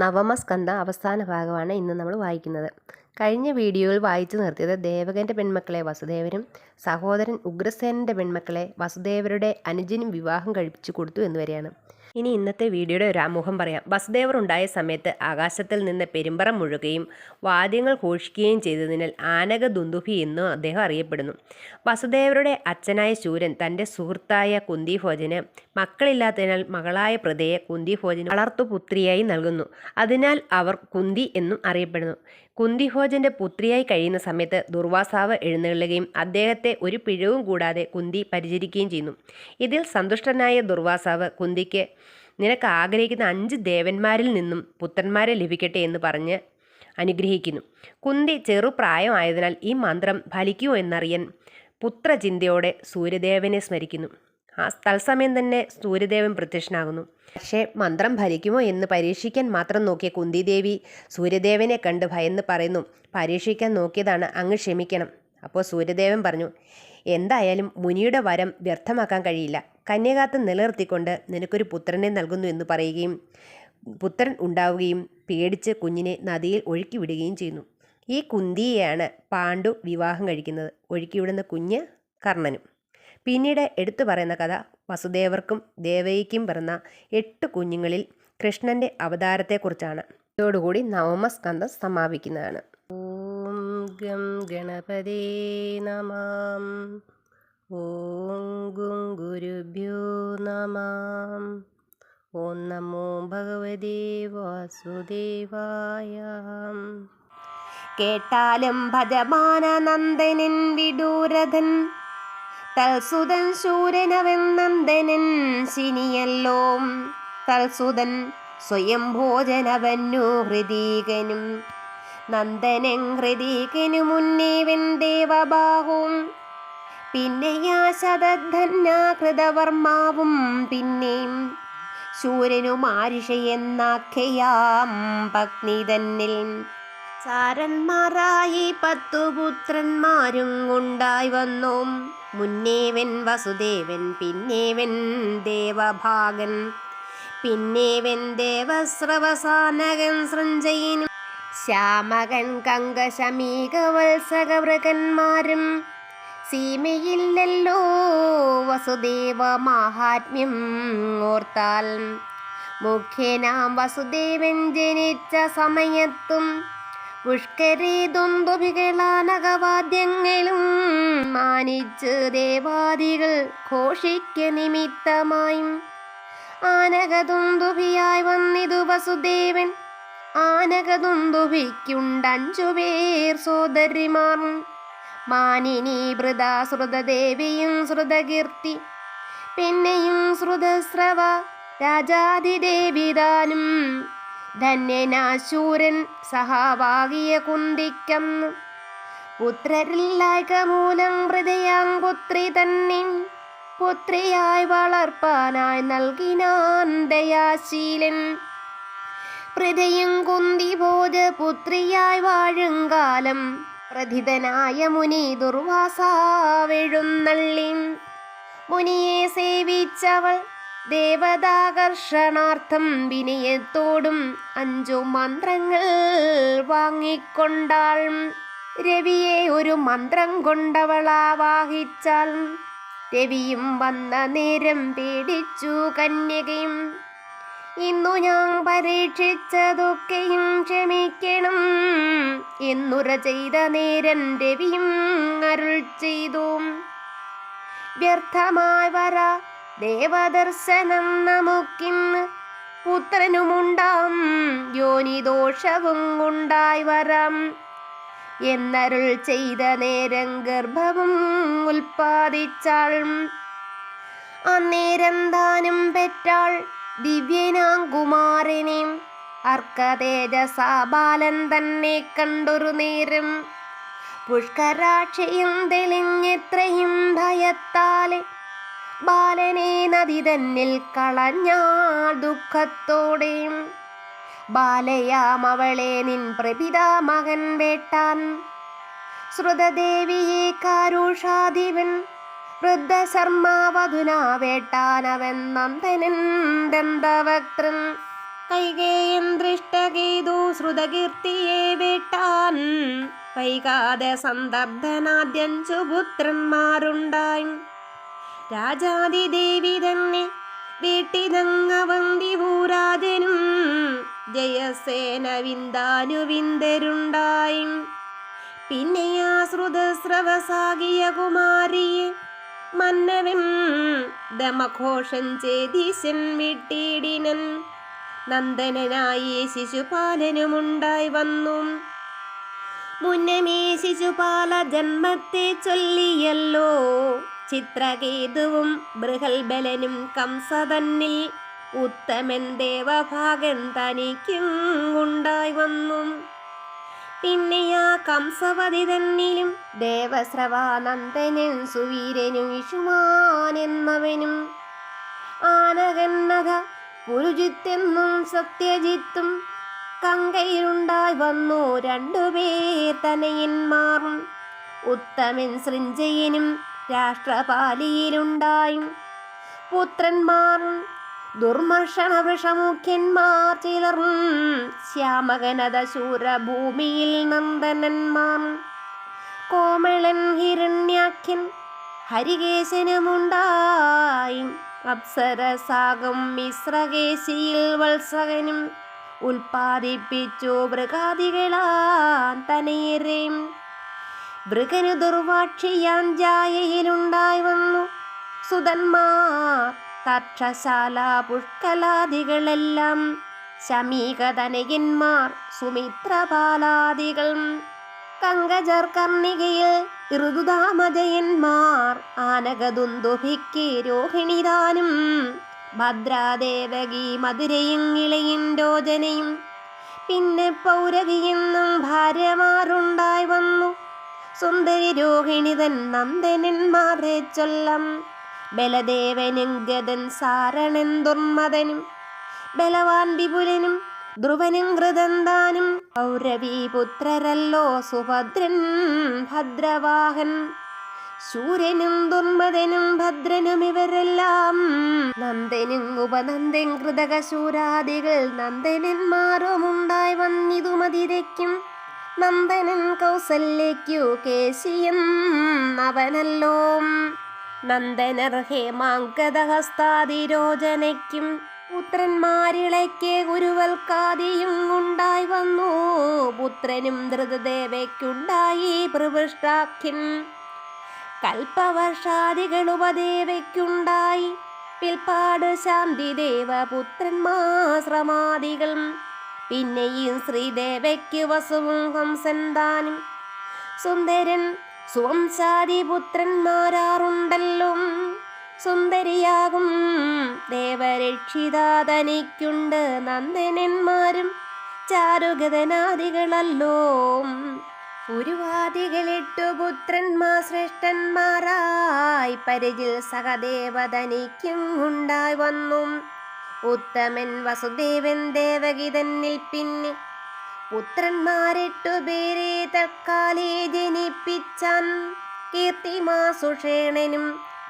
നവമസ്കന്ധ അവസാന ഭാഗമാണ് ഇന്ന് നമ്മൾ വായിക്കുന്നത്. കഴിഞ്ഞ വീഡിയോയിൽ വായിച്ചു നിർത്തിയത് ദേവകന്റെ പെൺമക്കളെ വസുദേവനും സഹോദരൻ ഉഗ്രസേനന്റെ പെൺമക്കളെ വസുദേവരുടെ അനുജനും വിവാഹം കഴിപ്പിച്ചു കൊടുത്തു എന്നുവരെയാണ്. ഇനി ഇന്നത്തെ വീഡിയോയുടെ ഒരു ആമുഖം പറയാം. വസുദേവർ ഉണ്ടായ സമയത്ത് ആകാശത്തിൽ നിന്ന് പെരുമ്പറം മുഴുകയും വാദ്യങ്ങൾ ഘോഷിക്കുകയും ചെയ്തതിനാൽ ആനക ദുന്ദുഭി എന്നും അദ്ദേഹം അറിയപ്പെടുന്നു. വസുദേവരുടെ അച്ഛനായ ശൂരൻ തന്റെ സുഹൃത്തായ കുന്തിഭോജന് മക്കളില്ലാത്തതിനാൽ മകളായ പ്രതയെ കുന്തിഭോജന് വളർത്തുപുത്രിയായി നൽകുന്നു. അതിനാൽ അവർ കുന്തി എന്നും അറിയപ്പെടുന്നു. കുന്തിഭോജന്റെ പുത്രിയായി കഴിയുന്ന സമയത്ത് ദുർവാസാവ് എഴുന്നള്ളുകയും അദ്ദേഹത്തെ ഒരു പിഴവും കൂടാതെ കുന്തി പരിചരിക്കുകയും ചെയ്യുന്നു. ഇതിൽ സന്തുഷ്ടനായ ദുർവാസാവ് കുന്തിക്ക് നിനക്ക് ആഗ്രഹിക്കുന്ന അഞ്ച് ദേവന്മാരിൽ നിന്നും പുത്രന്മാരെ ലഭിക്കട്ടെ എന്ന് പറഞ്ഞ് അനുഗ്രഹിക്കുന്നു. കുന്തി ചെറുപ്രായമായതിനാൽ ഈ മന്ത്രം ഫലിക്കുമോ എന്നറിയാൻ പുത്രചിന്തയോടെ സൂര്യദേവനെ സ്മരിക്കുന്നു. ആ തത്സമയം തന്നെ സൂര്യദേവൻ പ്രത്യക്ഷനാകുന്നു. പക്ഷേ മന്ത്രം ഭരിക്കുമോ എന്ന് പരീക്ഷിക്കാൻ മാത്രം നോക്കിയ കുന്തിദേവി സൂര്യദേവനെ കണ്ട് ഭയന്ന് പറയുന്നു പരീക്ഷിക്കാൻ നോക്കിയതാണ് അങ്ങ് ക്ഷമിക്കണം. അപ്പോൾ സൂര്യദേവൻ പറഞ്ഞു എന്തായാലും മുനിയുടെ വരം വ്യർത്ഥമാക്കാൻ കഴിയില്ല. കന്യകാത്ത് നിലനിർത്തിക്കൊണ്ട് നിനക്കൊരു പുത്രനെ നൽകുന്നു എന്ന് പറയുകയും പുത്രൻ ഉണ്ടാവുകയും പേടിച്ച് കുഞ്ഞിനെ നദിയിൽ ഒഴുക്കി വിടുകയും ചെയ്യുന്നു. ഈ കുന്തിയെയാണ് പാണ്ഡു വിവാഹം കഴിക്കുന്നത്. ഒഴുക്കിവിടുന്ന കുഞ്ഞ് കർണനും. പിന്നീട് എടുത്തു പറയുന്ന കഥ വസുദേവർക്കും ദേവയ്ക്കും പിറന്ന എട്ട് കുഞ്ഞുങ്ങളിൽ കൃഷ്ണന്റെ അവതാരത്തെക്കുറിച്ചാണ്. ഇതോടുകൂടി നവമസ്കന്ധം സമാപിക്കുന്നതാണ്. ഓം ഗം ഗണപതേ നമാം. ഓം ഗും ഗുരുഭ്യോ നമാം. ഓം നമോ ഭഗവതേ വാസുദേവായ. കേട്ടാലും ഭജമാന നന്ദനൻ വിഡൂരഥൻ തൽസുതൻ ശൂരനവൻ നന്ദനൻ ശിനിയല്ലോ. തൽസുതൻ സ്വയം ഭോജനവന്നു ഹൃദീകനും. നന്ദനൻ ഹൃദീകനു മുന്നേവൻ ദേവബാഹും പിന്നെയാ ശതധന്യാകൃതവർമാവും പിന്നെയും ശൂരനു മാരിഷയെന്നാഖയാം പത്നി തന്നിൽ സാരന്മാരായി പത്തു പുത്രന്മാരും ഉണ്ടായി വന്നു. മുന്നേവൻ വസുദേവൻ പിന്നേവൻ ദേവഭാഗൻ പിന്നേവൻ ദേവസ്രവസാനകൻ സൃഞ്ജയനും ശ്യാമകൻ കങ്കശമീകവത്സകവൃകന്മാരും സീമയില്ലല്ലോ വസുദേവ മാഹാത്മ്യം ഓർത്താൽ. മുഖ്യനാം വസുദേവൻ ജനിച്ച സമയത്തും പുഷ്കരേ ദ്വന്ദ്വികളാനകവാദ്യങ്ങളും മാനിച്ച് ദേവാദികൾ ഘോഷിക്ക നിമിത്തമായും. ആനകതുന്തുഭിയായി വന്നിതു വസുദേവൻ. ആനകതുന്തുഭിക്കുണ്ടഞ്ചുപേർ സോദരിമാർ. മാനിനി വൃത ശ്രുതദേവിയും ശ്രുതകീർത്തി. പിന്നെയും ശ്രുതസ്രവ രാജാതിദേവിതാനും ധന്യനാശൂരൻ സഹാവാകിയ കുന്തിക്കന്ന്. പുത്രരില്ലായ്ക ഹൃദയം പുത്രി തന്നെ. പുത്രിയായി വളർപ്പാനായി നൽകിനാൻ ദയാശീലൻ. ഹൃദയം കുന്തി പോത് പുത്രിയായി വാഴും കാലം. പ്രഥിതനായ മുനി ദുർവാസാവെഴുന്നള്ളി മുനിയെ സേവിച്ചവൾ ദേവതാകർഷണാർത്ഥം വിനയത്തോടും അഞ്ചു മന്ത്രങ്ങൾ വാങ്ങിക്കൊണ്ടാൾ. രവിയെ ഒരു മന്ത്രം കൊണ്ടവളാവാഹിച്ചാൽ രവിയും വന്ന നേരം പേടിച്ചു കന്യകയും. ഇന്നു ഞാൻ പരീക്ഷിച്ചതൊക്കെയും ക്ഷമിക്കണം. എന്നുര ചെയ്ത നേരം രവിയും അരുൾ ചെയ്തു. വ്യർത്ഥമായി വര ദേവദർശനം നമുക്കിന്ന് പുത്രനുമുണ്ടാം. യോനിദോഷവും ഉണ്ടായി വരാം. എന്നരുൾ ചെയ്ത നേരം ഗർഭവും ഉൽപ്പാദിച്ചാൾ. അന്നേരം താനും പെറ്റാൾ ദിവ്യനാം കുമാരനെ അർക്കതേജസാബാലൻ തന്നെ കണ്ടൊരു നേരം. പുഷ്കരാക്ഷിയും തെളിഞ്ഞെത്രയും ഭയത്താലെ ബാലനെ നദി തന്നിൽ കളഞ്ഞാൾ ദുഃഖത്തോടെ. ബാലയാം അവളെ നിൻ പ്രപിതാമകൻ വേട്ടാൻ. ശ്രുതദേവിയെ കാരുഷാദിവൻ വൃദ്ധശർമാവധുനാ വേട്ടാനവൻ നന്ദനൻ ദന്തവക്തൻ കൈകേയം ദൃഷ്ടഗീതു ശ്രുതകീർത്തിയെ വേട്ടാൻ. വൈകാതെ സന്ദർഭനാദ്യഞ്ചു പുത്രന്മാരുണ്ടായി രാജാതിദേവി തന്നെ വീട്ടിതങ്ങവന്തി ഭൂരാജനും ജയസേന വിന്ദാനുവിന്ദരുണ്ടായി പിന്നെ ആശ്രുതസ്രവസാകിയ കുമാരിയെ മന്നവൻ ദമഘോഷം ചേതീശൻ വിട്ടിടിനൻ. നന്ദനായി ശിശുപാലനുമുണ്ടായി വന്നു. മുന്നമേ ശിശുപാല ജന്മത്തെ ചൊല്ലിയല്ലോ. ചിത്രകേതുവും ബൃഹൽബലനും കംസതന്നിൽ ഉത്തമൻ ദേവഭാഗൻ തനിക്കും ഉണ്ടായി വന്നു. പിന്നെ ആ കംസവതി തന്നിലും ദേവസ്രവാനന്ദനും സുവീരനും വിഷുമാൻ എന്നവനും. ആനകന്നക പുരുജിത്തെന്നും സത്യജിത്തും കങ്കയിലുണ്ടായി വന്നു. രണ്ടുപേർ തനയന്മാറും ഉത്തമൻ സൃഞ്ജയനും രാഷ്ട്രപാലിയിലുണ്ടായും. പുത്രന്മാരും ദുർമർഷണ വൃഷമുഖ്യന്മാർ ചിലർ ശ്യാമകനത ശൂരഭൂമിയിൽ നന്ദനന്മാർ. കോമളൻ ഹിരണ്യാഖ്യൻ ഹരികേശനുമുണ്ടായി. അപ്സരസാഗം മിശ്രകേശിയിൽ വത്സകനും ഉൽപ്പാദിപ്പിച്ചു മൃഗാദികളാൻ തനേരേം മൃഗനു ദുർവാക്ഷിയാൻ ജായയിലുണ്ടായി വന്നു. സുതന്മാർ തക്ഷശാല പുഷ്കലാദികളെല്ലാം ശമീകതനയന്മാർ സുമിത്രപാലാദികൾ കങ്കജർ കർണികയിൽ ഋതുദാമജയന്മാർ ആനകദുന്ദുഭിക്ക് രോഹിണിദാനും ഭദ്രാദേവകി മധുരയും ഇളയും രോചനയും പിന്നെ പൗരവിയെന്നും ഭാര്യമാരുണ്ടായി വന്നു. സുന്ദരി രോഹിണിതൻ നന്ദനന്മാരെ ചൊല്ലം. ബലദേവനും ഗതൻ സാരണൻ ദുർമദനും ബലവാൻ വിപുലനും ധ്രുവനും കൃതന്താനും പൗരവീപുത്രരല്ലോ സുഭദ്രൻ ഭദ്രവാഹൻ ശൂരനും ദുർമദനും ഭദ്രനും ഇവരെല്ലാം നന്ദനും ഉപനന്ദൻ കൃതകശൂരാദികൾ നന്ദനന്മാരുമുണ്ടായി വന്നിതു മതിരയ്ക്കും നന്ദനൻ കൗസല്യയ്ക്കു കേശിയും അവനല്ലോ. നന്ദനർ ഹേമാങ്കദഹസ്താതിരോചനയ്ക്കും പുത്രന്മാരിളയ്ക്ക് ഗുരുവൽക്കാദിയും ഉണ്ടായി വന്നു. പുത്രനും ധൃതദേവയ്ക്കുണ്ടായി പ്രവിഷ്ടാഖ്യൻ കൽപ്പവർഷാദികൾ ഉപദേവയ്ക്കുണ്ടായി പിൽപ്പാട് ശാന്തിദേവ പുത്രന്മാശ്രമാദികൾ പിന്നെയും ശ്രീദേവയ്ക്ക് വസുവും ഹംസൻ താനും സുന്ദരൻ സുവംശാദി പുത്രന്മാരാറുണ്ടല്ലോ സുന്ദരിയാകും ദേവരക്ഷിതാതനിക്കുണ്ട് നന്ദനന്മാരും ചാരുഗതനാദികളല്ലോ. ഉരുവാദികളിട്ടു പുത്രന്മാർ ശ്രേഷ്ഠന്മാരായി പരിചിൽ സഹദേവതനിക്കും ഉണ്ടായി വന്നു. ഉത്തമൻ വസുദേവൻ ദേവഗിതൻ പിന്നെ പുത്രന്മാരെട്ടു പേരെ ജനിപ്പിച്ച ജനിപ്പിച്ചാൻ കീർത്തിമാസുഷേണനും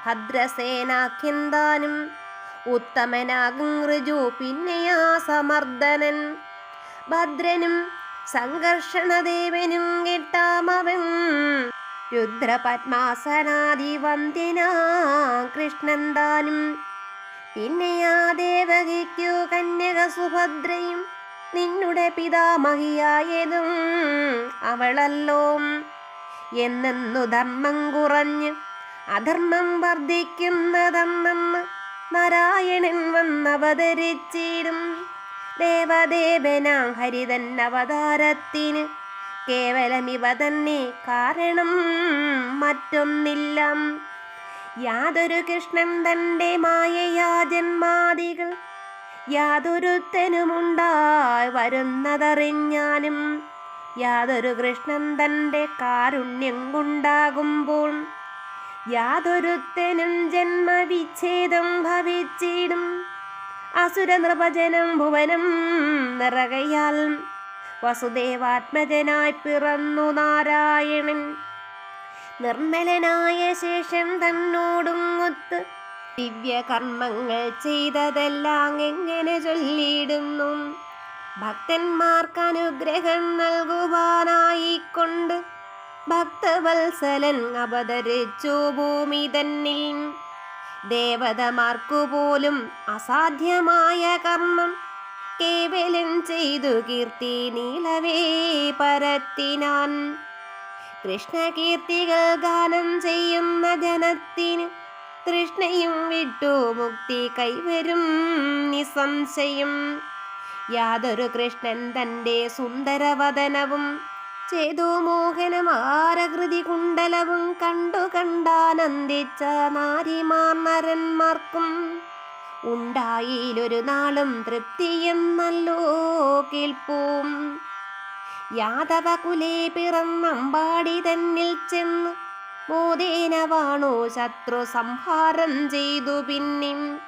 ഭദ്രസേനാഖ്യന്താനും ഉത്തമനാകും ഋജു പിന്നെയാ സമർദ്ദനൻ. ഭദ്രനും സംഘർഷണദേവനും കിട്ടാമവൻ രുദ്രപത്മാസനാദിവന്ദ്യനാ കൃഷ്ണൻ താനും പിന്നെയാ ദേവകിക്കു കന്യക സുഭദ്രയും നിന്നുടെ പിതാമഹിയായതും അവളല്ലോ. എന്നെന്നു ധർമ്മം കുറഞ്ഞ് അധർമ്മം വർദ്ധിക്കുന്നതെന്നെന്ന് നാരായണൻ വന്നവതരിച്ചിടും ദേവദേവനാം ഹരിതൻ അവതാരത്തിന് കേവലം ഇവ തന്നെ കാരണം മറ്റൊന്നില്ല. യാതൊരു കൃഷ്ണൻ തന്റെ മായയാ ജന്മാദികൾ യാതൊരുത്തനുമുണ്ടായി വരുന്നതറിഞ്ഞാലും യാതൊരു കൃഷ്ണൻ തന്റെ കാരുണ്യം കൊണ്ടാകുമ്പോൾ യാതൊരുത്തനും ജന്മവിച്ഛേദം ഭവിച്ചിടും. അസുര നൃപജനം ഭുവനം നിറകയാൽ വസുദേവാത്മജനായി പിറന്നു നാരായണൻ. നിർമ്മലനായ ശേഷം തന്നോടുങ്ങൊത്ത് ദിവ്യകർമ്മങ്ങൾ ചെയ്തതെല്ലാം എങ്ങനെ ചൊല്ലിയിടുന്നു? ഭക്തന്മാർക്ക് അനുഗ്രഹം നൽകുവാനായിക്കൊണ്ട് ഭക്തവത്സലൻ അവതരിച്ചു ഭൂമി തന്നിൽ. ദേവതമാർക്കു പോലും അസാധ്യമായ കർമ്മം കേവലം ചെയ്തു കീർത്തി നീളവേ പരത്തിനാൻ. കൃഷ്ണകീർത്തികൾ ഗാനം ചെയ്യുന്ന ജനത്തിന് തൃഷ്ണയും വിട്ടു മുക്തി കൈവരും നിസംശയം യാതൊരു കൃഷ്ണൻ തന്റെ സുന്ദരവദനവും ചെയ്തു മോഹനമാരകൃതി കുണ്ടലവും കണ്ടു കണ്ടാനന്ദിച്ച നാരിമാർ നരന്മാർക്കും ഉണ്ടായിലൊരു നാളും തൃപ്തിയെന്നല്ലോ കേൾപ്പൂം. യാദവകുലേ പിറന്നമ്പാടി തന്നിൽ ചെന്ന് മോദേന വാണു ശത്രു സംഹാരം ചെയ്തു പിന്നിം?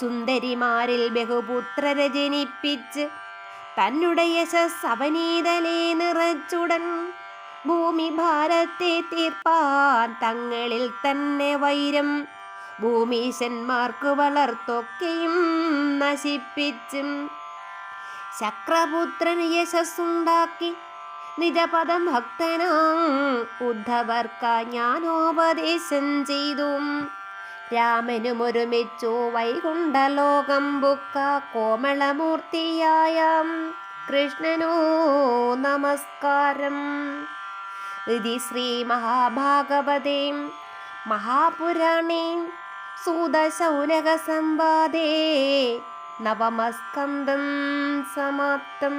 സുന്ദരിമാരിൽ ബഹുപുത്രരെ ജനിപ്പിച്ച് തന്നുടെ യശസ് അവനീതലേ നിറച്ചുടൻ. ഭൂമി ഭാരത്തെ തീർപ്പാൻ തങ്ങളിൽ തന്നെ വൈരം. ഭൂമീശന്മാർക്ക് വളർത്തൊക്കെയും നശിപ്പിച്ചും. ശക്രപുത്രൻ യശസ്സുണ്ടാക്കി നിജപദം ഭക്തനാ. ഉദ്ധവർക്ക ജ്ഞാനോപദേശം ചെയ്തു. രാമനും ഒരുമിച്ചു വൈകുണ്ഠലോകം ബുക്ക കോമളമൂർത്തിയായ. കൃഷ്ണനോ നമസ്കാരം. ഇതി ശ്രീ മഹാഭാഗവതേ മഹാപുരാണേ സൂതശൗനക സംവാദേ നവമസ്കന്ധം സമാപ്തം.